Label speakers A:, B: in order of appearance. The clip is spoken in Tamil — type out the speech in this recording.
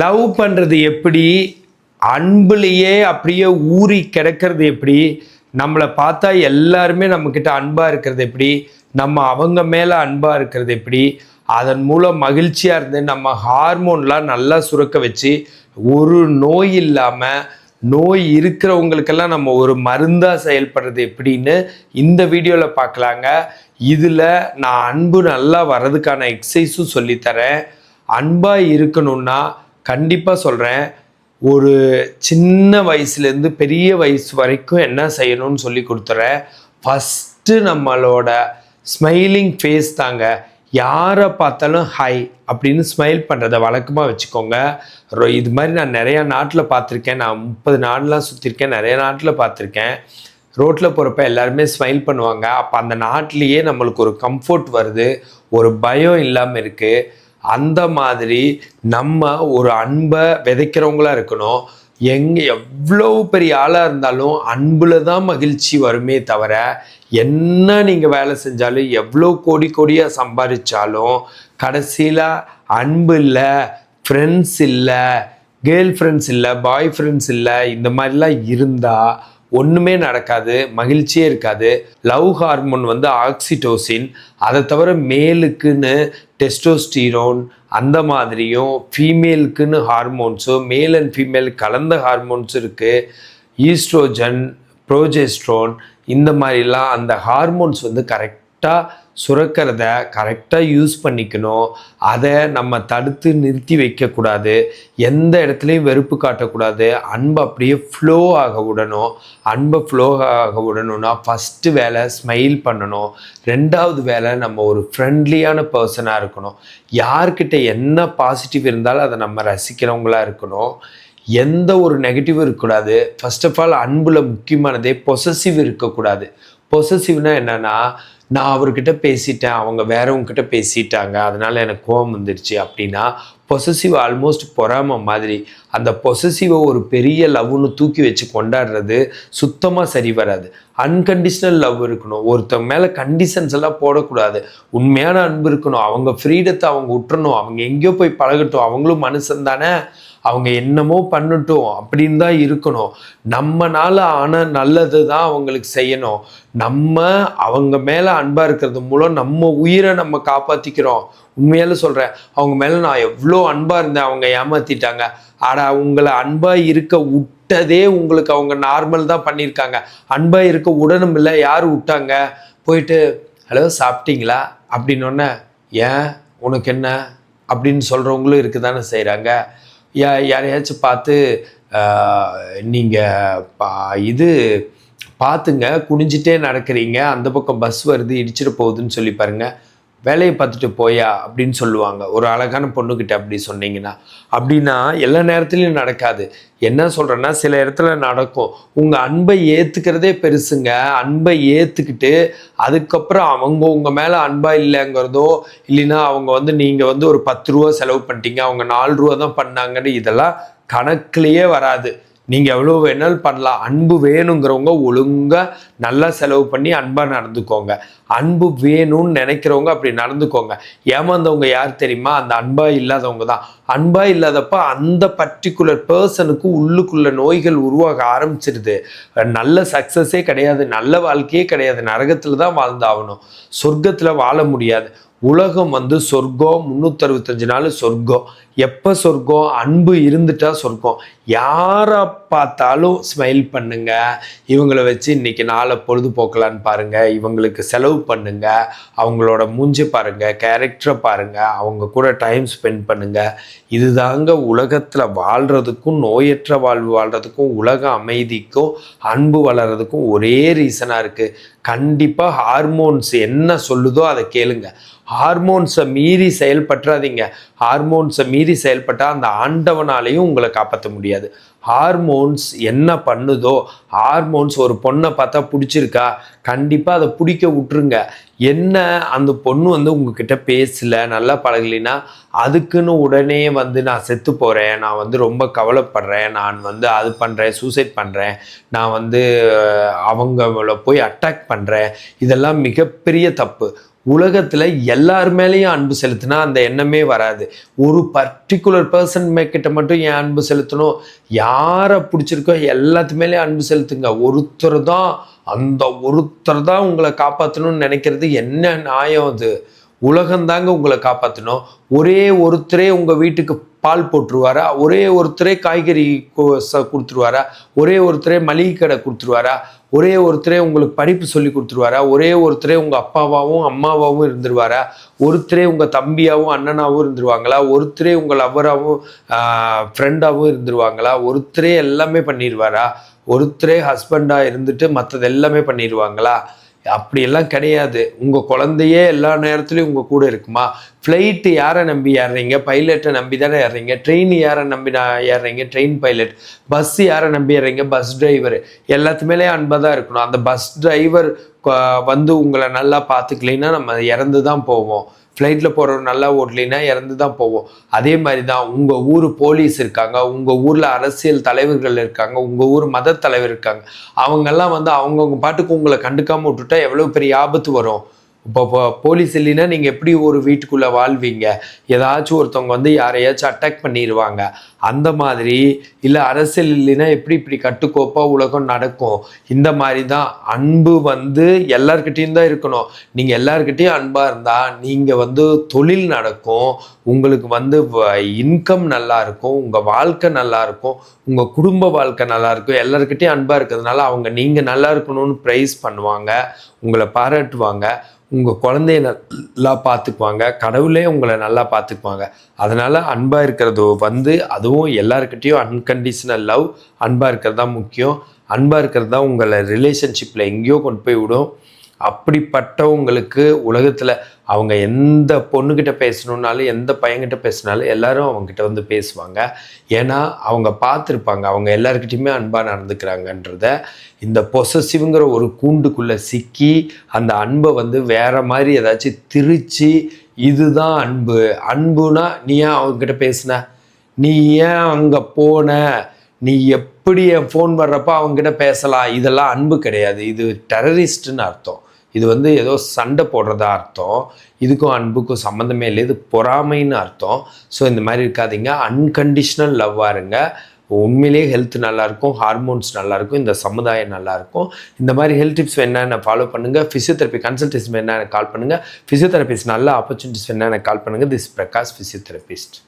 A: லவ் பண்ணுறது எப்படி? அன்புலேயே அப்படியே ஊறி கிடக்கிறது எப்படி? நம்மளை பார்த்தா எல்லாருமே நம்மக்கிட்ட அன்பாக இருக்கிறது எப்படி? நம்ம அவங்க மேலே அன்பாக இருக்கிறது எப்படி? அதன் மூலம் மகிழ்ச்சியாக இருந்து நம்ம ஹார்மோன்லாம் நல்லா சுரக்க வச்சு ஒரு நோய் இல்லாமல் நோய் இருக்கிறவங்களுக்கெல்லாம் நம்ம ஒரு மருந்தாக செயல்படுறது எப்படின்னு இந்த வீடியோவில் பார்க்கலாங்க இதில் நான் அன்பு நல்லா வர்றதுக்கான எக்ஸசைஸும் சொல்லித்தரேன். அன்பாக இருக்கணும்னா கண்டிப்பாக சொல்கிறேன் ஒரு சின்ன வயசுலேருந்து பெரிய வயசு வரைக்கும் என்ன செய்யணும்னு சொல்லி கொடுத்துறேன். ஃபஸ்ட்டு நம்மளோட ஸ்மைலிங் ஃபேஸ் தாங்க. யாரை பார்த்தாலும் ஹை அப்படின்னு ஸ்மைல் பண்ணுறத வழக்கமாக வச்சுக்கோங்க. இது மாதிரி நான் நிறையா நாட்டில் பார்த்துருக்கேன். நான் முப்பது நாடுலாம் சுற்றிருக்கேன் நிறைய நாட்டில் பார்த்துருக்கேன். ரோட்டில் போகிறப்ப எல்லாருமே ஸ்மைல் பண்ணுவாங்க. அப்போ அந்த நாட்டிலேயே நம்மளுக்கு ஒரு கம்ஃபர்ட் வருது. ஒரு பயம் இல்லாமல் இருக்குது அந்த மாதிரி நம்ம ஒரு அன்பை விதைக்கிறவங்களா இருக்கணும். எங்கே எவ்வளோ பெரிய ஆளாக இருந்தாலும் அன்பில் தான் மகிழ்ச்சி வருமே தவிர என்ன நீங்கள் வேலை செஞ்சாலும் எவ்வளோ கோடி கோடியாக சம்பாதிச்சாலும் கடைசியில் அன்பு இல்லை ஃப்ரெண்ட்ஸ் இல்லை கேர்ள் ஃப்ரெண்ட்ஸ் இல்லை பாய் ஃப்ரெண்ட்ஸ் இல்லை இந்த மாதிரிலாம் இருந்தால் ஒன்றுமே நடக்காது மகிழ்ச்சியே இருக்காது. லவ் ஹார்மோன் வந்து ஆக்சிடோசின் அதை தவிர மேலுக்குன்னு டெஸ்டோஸ்டீரோன் அந்த மாதிரியும் ஃபீமேலுக்குன்னு ஹார்மோன்ஸும் மேல் அண்ட் ஃபீமேல் கலந்த ஹார்மோன்ஸ் இருக்குது ஈஸ்ட்ரோஜன் ப்ரோஜெஸ்ட்ரோன் இந்த மாதிரிலாம் அந்த ஹார்மோன்ஸ் வந்து கரெக்டாக சுரக்கிறத கரெக்டாக யூஸ் பண்ணிக்கணும். அதை நம்ம தடுத்து நிறுத்தி வைக்கக்கூடாது. எந்த இடத்துலையும் வெறுப்பு காட்டக்கூடாது. அன்பை அப்படியே ஃப்ளோ ஆக விடணும். அன்பை ஃப்ளோ ஆக விடணும்னா ஃபஸ்ட்டு வேலை ஸ்மைல் பண்ணணும். ரெண்டாவது வேலை நம்ம ஒரு ஃப்ரெண்ட்லியான பர்சனாக இருக்கணும். யார்கிட்ட என்ன பாசிட்டிவ் இருந்தாலும் அதை நம்ம ரசிக்கிறவங்களாக இருக்கணும். எந்த ஒரு நெகட்டிவ் இருக்கக்கூடாது. ஃபர்ஸ்ட் ஆஃப் ஆல் அன்பில் முக்கியமானதே பொசசிவ் இருக்கக்கூடாது. பொசசிவ்னா என்னன்னா நான் அவர்கிட்ட பேசிட்டேன் அவங்க வேறவங்கக்கிட்ட பேசிட்டாங்க அதனால் எனக்கு கோபம் வந்துருச்சு அப்படின்னா பொசசிவ் ஆல்மோஸ்ட் பொறாம மாதிரி அந்த பொசசிவை ஒரு பெரிய லவ்னு தூக்கி வச்சு கொண்டாடுறது சுத்தமாக சரி வராது. அன்கண்டிஷனல் லவ் இருக்கணும். ஒருத்தவங்க மேலே கண்டிஷன்ஸ் எல்லாம் போடக்கூடாது. உண்மையான அன்பு இருக்கணும். அவங்க ஃப்ரீடத்தை அவங்க விட்டுறணும் அவங்க எங்கேயோ போய் பழகட்டும். அவங்களும் மனுஷன் தானே அவங்க என்னமோ பண்ணட்டும் அப்படின்னு தான் இருக்கணும். நம்மனால ஆன நல்லது தான் அவங்களுக்கு செய்யணும். நம்ம அவங்க மேலே அன்பாக இருக்கிறது மூலம் நம்ம உயிரை நம்ம காப்பாற்றிக்கிறோம் உண்மையால சொல்கிறேன் அவங்க மேலே நான் எவ்வளோ அன்பாக இருந்தேன் அவங்க ஏமாற்றிட்டாங்க ஆனால் உங்களை அன்பாக இருக்க விட்டதே உங்களுக்கு அவங்க நார்மல் தான் பண்ணியிருக்காங்க. அன்பாக இருக்க உடனும் இல்லை யார் விட்டாங்க? போயிட்டு ஹலோ சாப்பிட்டீங்களா? அப்படின்னொன்னே ஏன்? உனக்கு என்ன? அப்படின்னு சொல்கிறவங்களும் இருக்க தானே செய்கிறாங்க யாரையாச்சும் பார்த்து நீங்கள் பா இது பார்த்துங்க குனிஞ்சிட்டே நடக்கிறீங்க அந்த பக்கம் பஸ் வருது இடிச்சிட போகுதுன்னு சொல்லி பாருங்கள் வேலையை பார்த்துட்டு போயா அப்படின்னு சொல்லுவாங்க. ஒரு அழகான பொண்ணுக்கிட்ட அப்படி சொன்னீங்கன்னா அப்படின்னா எல்லா நேரத்துலையும் நடக்காது. என்ன சொல்கிறேன்னா சில இடத்துல நடக்கும். உங்கள் அன்பை ஏற்றுக்கிறதே பெருசுங்க. அன்பை ஏற்றுக்கிட்டு அதுக்கப்புறம் அவங்க உங்கள் மேலே அன்பாக இல்லைங்கிறதோ இல்லைன்னா அவங்க வந்து நீங்கள் வந்து ஒரு பத்து ரூபா செலவு பண்ணிட்டீங்க அவங்க நாலு ரூபா தான் பண்ணாங்கன்னு இதெல்லாம் கணக்குலேயே வராது. நீங்கள் எவ்வளோ வேணாலும் பண்ணலாம். அன்பு வேணுங்கிறவங்க ஒழுங்காக நல்லா செலவு பண்ணி அன்பாக நடந்துக்கோங்க. அன்பு வேணும்னு நினைக்கிறவங்க அப்படி நடந்துக்கோங்க. ஏமாந்தவங்க யார் தெரியுமா? அந்த அன்பாக இல்லாதவங்க தான். அன்பாக இல்லாதப்ப அந்த பர்டிகுலர் பர்சனுக்கு உள்ளுக்குள்ள நோய்கள் உருவாக ஆரம்பிச்சிருது. நல்ல சக்ஸஸே கிடையாது நல்ல வாழ்க்கையே கிடையாது. நரகத்தில் தான் வாழ்ந்தாகணும். சொர்க்கத்தில் வாழ முடியாது. உலகம் வந்து சொர்க்கம் முந்நூற்றறுபத்தஞ்சு நாள் சொர்க்கம். எப்போ சொர்க்கம்? அன்பு இருந்துட்டா சொர்க்கம். யாரை பார்த்தாலும் ஸ்மைல் பண்ணுங்க. இவங்களை வச்சு இன்னைக்கு நாளை பொழுதுபோக்கலான்னு பாருங்க. இவங்களுக்கு செலவு பண்ணுங்க. அவங்களோட மூஞ்சி பாருங்க. கேரக்டரை பாருங்க. அவங்க கூட டைம் ஸ்பெண்ட் பண்ணுங்க. இதுதாங்க உலகத்தில் வாழ்றதுக்கும் நோயற்ற வாழ்வு வாழ்றதுக்கும் உலக அமைதிக்கும் அன்பு வளர்றதுக்கும் ஒரே ரீசனாக இருக்குது கண்டிப்பாக ஹார்மோன்ஸ் என்ன சொல்லுதோ அதை கேளுங்க. ஹார்மோன்ஸை மீறி செயல்பட்டுறாதீங்க. ஹார்மோன்ஸை மீறி செயல்பட்டால் அந்த ஆண்டவனாலையும் உங்களை காப்பாற்ற முடியாது. ஹார்மோன்ஸ் என்ன பண்ணுதோ ஹார்மோன்ஸ் ஒரு பொண்ணை பார்த்தா பிடிச்சிருக்கா கண்டிப்பாக அதை பிடிக்க விட்டுருங்க. என்ன அந்த பொண்ணு வந்து உங்ககிட்ட பேசல நல்லா பழகலைன்னா அதுக்குன்னு உடனே வந்து நான் செத்து போகிறேன் நான் வந்து ரொம்ப கவலைப்படுறேன் நான் வந்து அது பண்ணுறேன் சூசைட் பண்ணுறேன் நான் வந்து அவங்கள போய் அட்டாக் பண்ணுறேன் இதெல்லாம் மிகப்பெரிய தப்பு. உலகத்தில் எல்லார் மேலேயும் அன்பு செலுத்தினா அந்த எண்ணமே வராது. ஒரு பர்டிகுலர் பர்சன் கிட்ட மட்டும் ஏன் அன்பு செலுத்தணும்? யாரை பிடிச்சிருக்கோ எல்லாத்து மேலேயும் அன்பு செலுத்துங்க. ஒருத்தர் தான் அந்த ஒருத்தர் தான் உங்களை காப்பாற்றணும்னு நினைக்கிறது என்ன நியாயம் அது? உலகந்தாங்க உங்களை காப்பாற்றணும் ஒரே ஒருத்தரே உங்கள் வீட்டுக்கு பால் போட்டுருவாரா? ஒரே ஒருத்தரே காய்கறி கொடுத்துருவாரா? ஒரே ஒருத்தரே மளிகை கடை கொடுத்துருவாரா? ஒரே ஒருத்தரே உங்களுக்கு படிப்பு சொல்லி கொடுத்துருவாரா? ஒரே ஒருத்தரே உங்கள் அப்பாவாகவும் அம்மாவாகவும் இருந்துருவாரா? ஒருத்தரே உங்கள் தம்பியாகவும் அண்ணனாகவும் இருந்துருவாங்களா? ஒருத்தரே உங்கள் லவ்வராகவும் ஃப்ரெண்டாகவும் இருந்துருவாங்களா? ஒருத்தரே எல்லாமே பண்ணிடுவாரா ஒருத்தரே ஹஸ்பண்டாக இருந்துட்டு மற்றது எல்லாமே பண்ணிடுவாங்களா அப்படியெல்லாம் கிடையாது. உங்கள் குழந்தையே எல்லா நேரத்துலையும் உங்கள் கூட இருக்குமா? ஃப்ளைட்டு யாரை நம்பி ஏறுறீங்க? பைலட்டை நம்பி தானே ஏறுறீங்க? ட்ரெயின் யாரை நம்பி நான் ஏறுறீங்க? ட்ரெயின் பைலட் பஸ் யாரை நம்பி ஏறுறீங்க? பஸ் டிரைவர் எல்லாத்துமேலே அன்பாக தான் இருக்கணும். அந்த பஸ் டிரைவர் வந்து உங்களை நல்லா பார்த்துக்கலைன்னா நம்ம இறந்து தான் போவோம். ஃப்ளைட்டில் போகிறவர் நல்லா ஓட்டலைன்னா இறந்து தான் போவோம். அதே மாதிரி தான் உங்கள் ஊர் போலீஸ் இருக்காங்க உங்கள் ஊரில் அரசியல் தலைவர்கள் இருக்காங்க உங்கள் ஊர் மத தலைவர் இருக்காங்க. அவங்கெல்லாம் வந்து அவங்கவுங்க பாட்டுக்கு உங்களை கண்டுக்காமல் விட்டுட்டா எவ்வளோ பெரிய ஆபத்து வரும். இப்போ போலீஸ் இல்லைன்னா நீங்கள் எப்படி ஒரு வீட்டுக்குள்ளே வாழ்வீங்க? ஏதாச்சும் ஒருத்தவங்க வந்து யாரையாச்சும் அட்டாக் பண்ணிடுவாங்க அந்த மாதிரி இல்லை அரசியல் இல்லைன்னா எப்படி இப்படி கட்டுக்கோப்பாக உலகம் நடக்கும்? இந்த மாதிரி தான் அன்பு வந்து எல்லார்கிட்டேயும் தான் இருக்கணும். நீங்கள் எல்லார்கிட்டேயும் அன்பாக இருந்தால் நீங்கள் வந்து தொழில் நடக்கும். உங்களுக்கு வந்து இன்கம் நல்லா இருக்கும். உங்கள் வாழ்க்கை நல்லா இருக்கும். உங்கள் குடும்ப வாழ்க்கை நல்லா இருக்கும். அன்பாக இருக்கிறதுனால அவங்க நீங்கள் நல்லா இருக்கணும்னு ப்ரைஸ் பண்ணுவாங்க. உங்களை பாராட்டுவாங்க. உங்கள் குழந்தைய நல்லா பார்த்துக்குவாங்க கடவுளே உங்களை நல்லா பார்த்துக்குவாங்க அதனால் அன்பாக இருக்கிறது வந்து அதுவும் எல்லாருக்கிட்டேயும் அன்கண்டிஷனல் லவ் அன்பாக இருக்கிறது தான் முக்கியம். அன்பாக இருக்கிறது தான் உங்களை ரிலேஷன்ஷிப்பில் எங்கேயோ கொண்டு போய் விடும். அப்படிப்பட்டவங்களுக்கு உலகத்தில் அவங்க எந்த பொண்ணுக்கிட்ட பேசணுன்னாலும் எந்த பையன்கிட்ட பேசினாலும் எல்லாரும் அவங்ககிட்ட வந்து பேசுவாங்க. ஏன்னா அவங்க பார்த்துருப்பாங்க. அவங்க எல்லாருக்கிட்டையுமே அன்பாக நடந்துக்கிறாங்கன்றத. இந்த பொசசிவ்ங்கிற ஒரு கூண்டுக்குள்ளே சிக்கி அந்த அன்பை வந்து வேற மாதிரி ஏதாச்சும் திரிச்சு இதுதான் அன்பு. அன்புனா நீ ஏன் அவங்கக்கிட்ட பேசுன? நீ ஏன் அங்கே போன? நீ எப்படி என் ஃபோன் வர்றப்போ அவங்ககிட்ட பேசலாம்? இதெல்லாம் அன்பு கிடையாது. இது டெரரிஸ்ட்டுன்னு அர்த்தம். இது வந்து ஏதோ சண்டை போடுறதா அர்த்தம். இதுக்கும் அன்புக்கும் சம்மந்தமே இல்லை. இது பொறாமைன்னு அர்த்தம். ஸோ இந்த மாதிரி இருக்காதீங்க. அன்கண்டிஷ்னல் லவ்வாக இருங்க. உண்மையிலேயே ஹெல்த் நல்லாயிருக்கும் ஹார்மோன்ஸ் நல்லாயிருக்கும் இந்த சமுதாயம் நல்லாயிருக்கும் இந்த மாதிரி ஹெல்த் டிப்ஸ் என்னென்ன ஃபாலோ பண்ணுங்கள் ஃபிசியோதெரப்பி கன்சல்டேஷன் என்னென்ன கால் பண்ணுங்கள் ஃபிசியோதெரபிஸ்ட் நல்ல ஆப்பர்ச்சுனிட்டிஸ் என்னென்ன கால் பண்ணுங்கள் திஸ் பிரகாஷ் ஃபிசியோதெரபிஸ்ட்